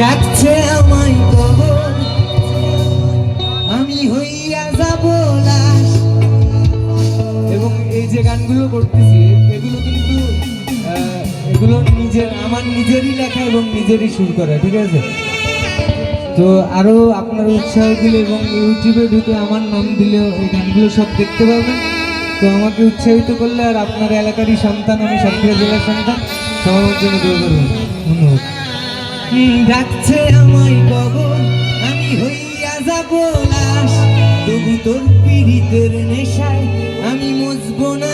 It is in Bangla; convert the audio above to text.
ডাকছে আমায় আমি হইয়া এবং এই যে গানগুলো করতেছি, এগুলো কিন্তু এগুলো নিজের, আমার নিজেরই লেখা এবং নিজেরই সুর করা, ঠিক আছে? তো আরও আপনার উৎসাহ দিলে এবং ইউটিউবে ঢুকে আমার নাম দিলেও এই গানগুলো সব দেখতে পাবেন তো আমাকে উৎসাহিত করলে আর আপনার এলাকারই সন্তান আমি সাতক্ষীরা জেলার সন্তান। সবার জন্য ধন্যবাদ। ডাকছে আমায় কবর আমি হইয়া যাব লাশ। তবু তোর পীড়িতের নেশায় আমি মুছবো না।